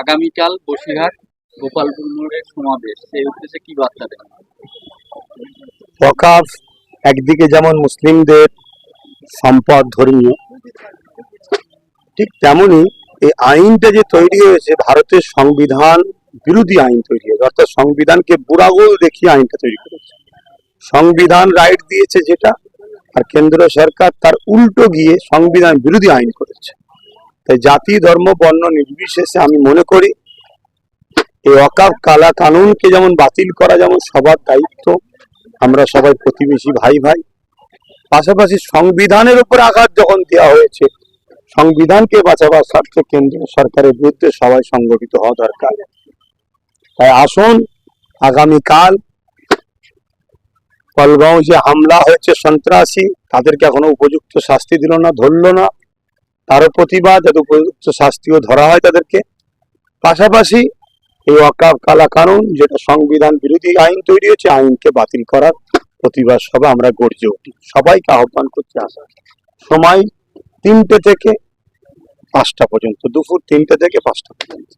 আগামীকাল বসিরহাট গোপালপুর মোড়ের সমাবেশ। সেই উদ্দেশ্যে কি বার্তা দেন? ওয়াকাফ একদিকে যেমন মুসলিমদের সম্পদ ধর্মীয়, ঠিক তেমনি এই আইনটা যে তৈরি হয়েছে, ভারতের সংবিধান, বিরোধী আইন তৈরি হয়েছে, অর্থাৎ সংবিধানকে বুড়াগোল দেখিয়ে আইনটা তৈরি করেছে। সংবিধান রাইট দিয়েছে যেটা, আর কেন্দ্র সরকার তার উল্টো গিয়ে সংবিধান বিরোধী আইন করেছে। তাই জাতি, ধর্ম, বর্ণ নির্বিশেষে আমি মনে করি, এই অকাপ কালা কানুনকে যেমন বাতিল করা যেমন সবার দায়িত্ব, আমরা সবাই প্রতিবেশী ভাই ভাই। পাশাপাশি সংবিধানের উপর আঘাত যখন দেওয়া হয়েছে, সংবিধানকে বাঁচাবার স্বার্থে কেন্দ্রীয় সরকারের বিরুদ্ধে সবাই সংগঠিত হওয়া দরকার। তাই আসুন, আগামীকাল কলগাঁও যে হামলা হয়েছে সন্ত্রাসী, তাদেরকে এখনও উপযুক্ত শাস্তি দিল না, ধরলো না। তারও প্রতিবাদ, যাতে উপযুক্ত শাস্তিও ধরা হয় তাদেরকে। পাশাপাশি এই অকাব কালা কানুন, যেটা সংবিধান বিরোধী আইন তৈরি হয়েছে, আইনকে বাতিল করার প্রতিবাদ সভা আমরা গর্জে উঠি। সবাইকে আহ্বান করতে আসা সময় তিনটে থেকে পাঁচটা পর্যন্ত, দুপুর তিনটে থেকে পাঁচটা পর্যন্ত।